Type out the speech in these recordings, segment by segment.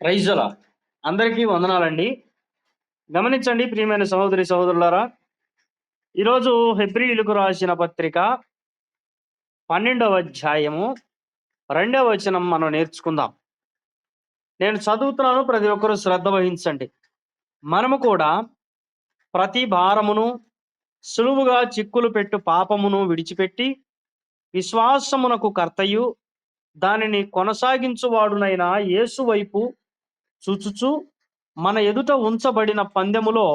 ప్రైజుల అందరికీ వందనాలండి. గమనించండి ప్రియమైన సహోదరి సహోదరులారా. ఈరోజు హెబ్రిలకు రాసిన పత్రిక పన్నెండవ అధ్యాయము రెండవ వచనం మనం నేర్చుకుందాం. నేను చదువుతున్నాను ప్రతి ఒక్కరూ శ్రద్ధ వహించండి. మనము కూడా ప్రతి భారమును సులువుగా చిక్కులు పెట్టు పాపమును విడిచిపెట్టి విశ్వాసమునకు కర్తయు దానిని కొనసాగించువాడునైనా యేసు వైపు చూచుచు మన ఎదుట ఉంచబడిన పందెములో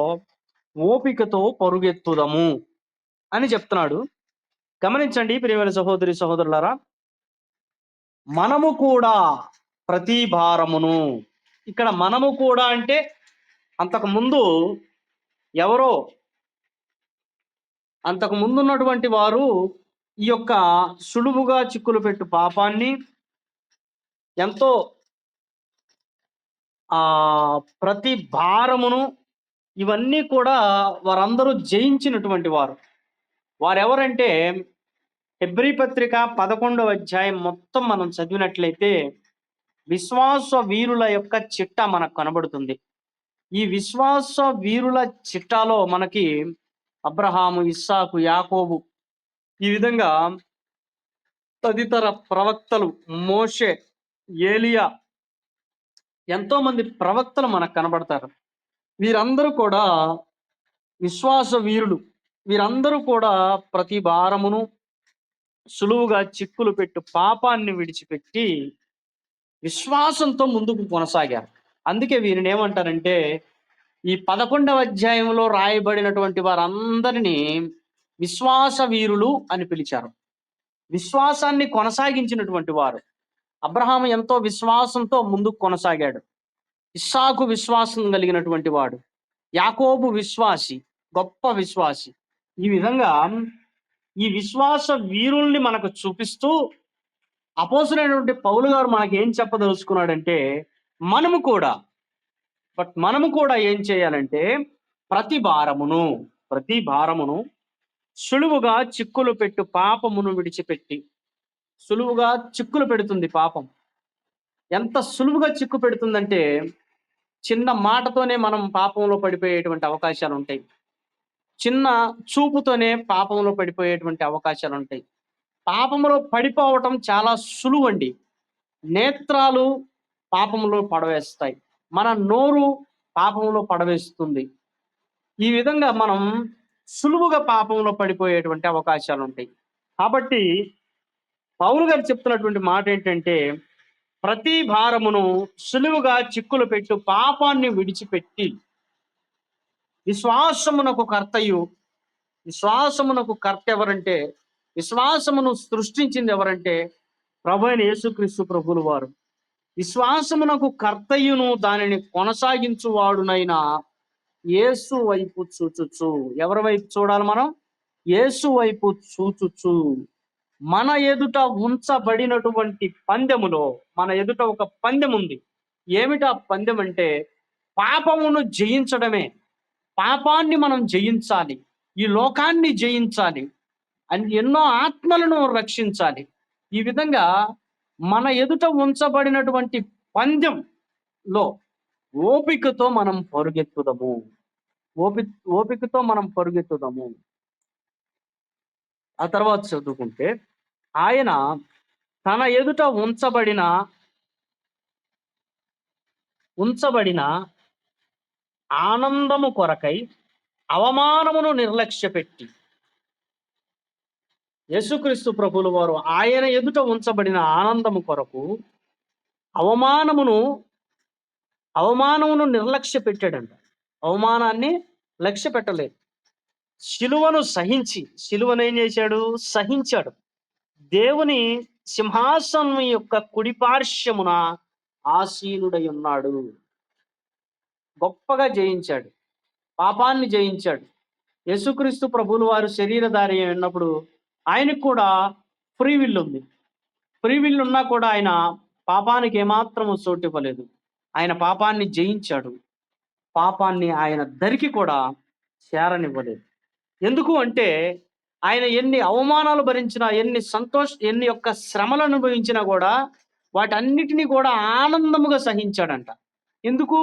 ఓపికతో పరుగెత్తుదము అని చెప్తున్నాడు. గమనించండి ప్రియమైన సహోదరి సహోదరులారా మనము కూడా ప్రతి భారమును ఇక్కడ మనము కూడా అంటే అంతకు ముందు ఎవరో అంతకు ముందున్నటువంటి వారు ఈ యొక్క సులువుగా చిక్కులు పెట్టు పాపాన్ని ఎంతో ఆ ప్రతి భారమును ఇవన్నీ కూడా వారందరూ జయించినటువంటి వారు. వారెవరంటే హెబ్రి పత్రిక పదకొండవ అధ్యాయం మొత్తం మనం చదివినట్లయితే విశ్వాస వీరుల యొక్క చిట్ట మనకు కనబడుతుంది. ఈ విశ్వాస వీరుల చిట్టాలో మనకి అబ్రహాము ఇస్సాకు యాకోబు ఈ విధంగా తదితర ప్రవక్తలు మోషే ఏలియా ఎంతో మంది ప్రవక్తలు మనకు కనబడతారు. వీరందరూ కూడా విశ్వాస వీరులు. వీరందరూ కూడా ప్రతి భారమును సులువుగా చిక్కులు పెట్టు పాపాన్ని విడిచిపెట్టి విశ్వాసంతో ముందుకు కొనసాగారు. అందుకే వీరిని ఏమంటారంటే ఈ పదకొండవ అధ్యాయంలో రాయబడినటువంటి వారందరినీ విశ్వాస వీరులు అని పిలిచారు. విశ్వాసాన్ని కొనసాగించినటువంటి వారు. అబ్రహాం ఎంతో విశ్వాసంతో ముందుకు కొనసాగాడు. ఇస్సాకు విశ్వాసం కలిగినటువంటి వాడు. యాకోబు విశ్వాసి గొప్ప విశ్వాసి. ఈ విధంగా ఈ విశ్వాస వీరుల్ని మనకు చూపిస్తూ అపోసులైనటువంటి పౌలు గారు మనకి ఏం చెప్పదలుచుకున్నాడంటే మనము కూడా బట్ మనము కూడా ఏం చేయాలంటే ప్రతి భారమును ప్రతి భారమును సులువుగా చిక్కులు పెట్టు పాపమును విడిచిపెట్టి సులువుగా చిక్కులు పెడుతుంది పాపం. ఎంత సులువుగా చిక్కు పెడుతుందంటే చిన్న మాటతోనే మనం పాపంలో పడిపోయేటువంటి అవకాశాలు ఉంటాయి చిన్న చూపుతోనే పాపంలో పడిపోయేటువంటి అవకాశాలు ఉంటాయి పాపంలో పడిపోవటం చాలా సులువండి. నేత్రాలు పాపంలో పడవేస్తాయి. మన నోరు పాపంలో పడవేస్తుంది. ఈ విధంగా మనం సులువుగా పాపంలో పడిపోయేటువంటి అవకాశాలు ఉంటాయి కాబట్టి పౌలు గారు చెప్తున్నటువంటి మాట ఏంటంటే ప్రతి భారమును సులువుగా చిక్కులు పెట్టు పాపాన్ని విడిచిపెట్టి. విశ్వాసమునకు కర్తయు. విశ్వాసమునకు కర్త ఎవరంటే విశ్వాసమును సృష్టించింది ఎవరంటే ప్రభు అయిన యేసుక్రీస్తు ప్రభులు వారు. విశ్వాసమునకు కర్తయ్యును దానిని కొనసాగించువాడునైనా యేసు వైపు చూచుచు. ఎవరి వైపు చూడాలి మనం? యేసు వైపు చూచుచు. మన ఎదుట ఉంచబడినటువంటి పందెములో మన ఎదుట ఒక పందెం ఉంది ఏమిటా పందెం అంటే పాపమును జయించడమే. పాపాన్ని మనం జయించాలి. ఈ లోకాన్ని జయించాలి. అని ఎన్నో ఆత్మలను రక్షించాలి. ఈ విధంగా మన ఎదుట ఉంచబడినటువంటి పందెంలో ఓపికతో మనం పరుగెత్తుదము. ఓపి ఓపికతో మనం పరుగెత్తుదాము. ఆ తర్వాత చదువుకుంటే ఆయన తన ఎదుట ఉంచబడిన ఉంచబడిన ఆనందము కొరకై అవమానమును నిర్లక్ష్యపెట్టి యేసుక్రీస్తు ప్రభులు వారు ఆయన ఎదుట ఉంచబడిన ఆనందము కొరకు అవమానమును అవమానమును నిర్లక్ష్య పెట్టాడంట అవమానాన్ని లక్ష్య పెట్టలేదు శిలువను సహించి శిలువను ఏం చేశాడు? సహించాడు. దేవుని సింహాసనం యొక్క కుడిపార్శ్వమున ఆసీనుడై ఉన్నాడు. గొప్పగా జయించాడు. పాపాన్ని జయించాడు. యేసుక్రీస్తు ప్రభులు వారు శరీరధారి ఉన్నప్పుడు ఆయనకు కూడా ఫ్రీ విల్ ఉంది. ఫ్రీ విల్ ఉన్నా కూడా ఆయన పాపానికి ఏమాత్రము చోటు ఇవ్వలేదు ఆయన పాపాన్ని జయించాడు. పాపాన్ని ఆయన దరికి కూడా చేరనివ్వలేదు. ఎందుకు అంటే ఆయన ఎన్ని అవమానాలు భరించినా ఎన్ని సంతోష ఎన్ని యొక్క శ్రమలు అనుభవించినా కూడా వాటన్నిటినీ కూడా ఆనందముగా సహించాడంట. ఎందుకు?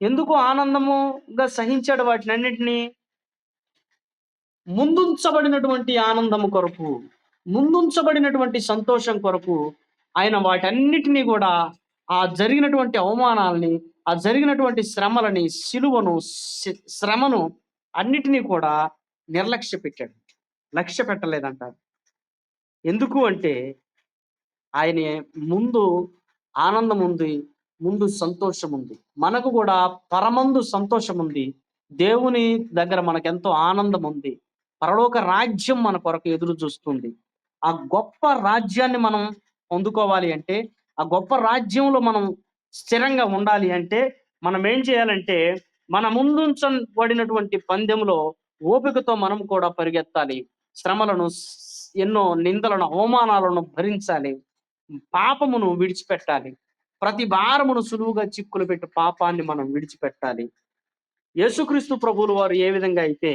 ఎందుకు ఆనందముగా సహించాడు వాటిని అన్నిటినీ ముందుంచబడినటువంటి ఆనందము కొరకు ముందుంచబడినటువంటి సంతోషం కొరకు ఆయన వాటన్నిటినీ కూడా ఆ జరిగినటువంటి అవమానాలని ఆ జరిగినటువంటి శ్రమలని సిలువను శ్రమను అన్నిటినీ కూడా నిర్లక్ష్య పెట్టాడు. లక్ష్య పెట్టలేదంటారు. ఎందుకు అంటే ఆయన ముందు ఆనందం ఉంది ముందు సంతోషం ఉంది మనకు కూడా పరమందు సంతోషం ఉంది దేవుని దగ్గర మనకెంతో ఆనందం ఉంది పరలోక రాజ్యం మన కొరకు ఎదురు చూస్తుంది. ఆ గొప్ప రాజ్యాన్ని మనం పొందుకోవాలి అంటే ఆ గొప్ప రాజ్యంలో మనం స్థిరంగా ఉండాలి అంటే మనం ఏం చేయాలంటే మన ముందుంచబడినటువంటి పందెంలో ఓపికతో మనం కూడా పరిగెత్తాలి. శ్రమలను ఎన్నో నిందలను అవమానాలను భరించాలి. పాపమును విడిచిపెట్టాలి. ప్రతి భారమును సులువుగా చిక్కులు పెట్టి పాపాన్ని మనం విడిచిపెట్టాలి. యేసుక్రీస్తు ప్రభువుల వారు ఏ విధంగా అయితే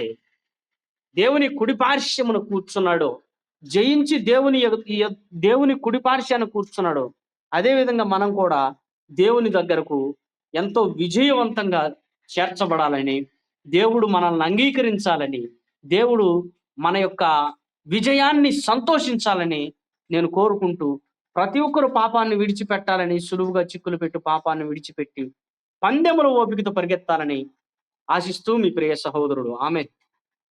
దేవుని కుడిపార్శ్యమును కూర్చున్నాడో జయించి దేవుని దేవుని కుడిపార్శ్యాన్ని కూర్చున్నాడు అదే విధంగా మనం కూడా దేవుని దగ్గరకు ఎంతో విజయవంతంగా చేర్చబడాలని దేవుడు మనల్ని అంగీకరించాలని దేవుడు మన యొక్క విజయాన్ని సంతోషించాలని నేను కోరుకుంటూ ప్రతి ఒక్కరు పాపాన్ని విడిచిపెట్టాలని సులువుగా చిక్కులు పెట్టు పాపాన్ని విడిచిపెట్టి పందెముల ఓపికతో పరిగెత్తాలని ఆశిస్తూ మీ ప్రియ సహోదరుడు. ఆమె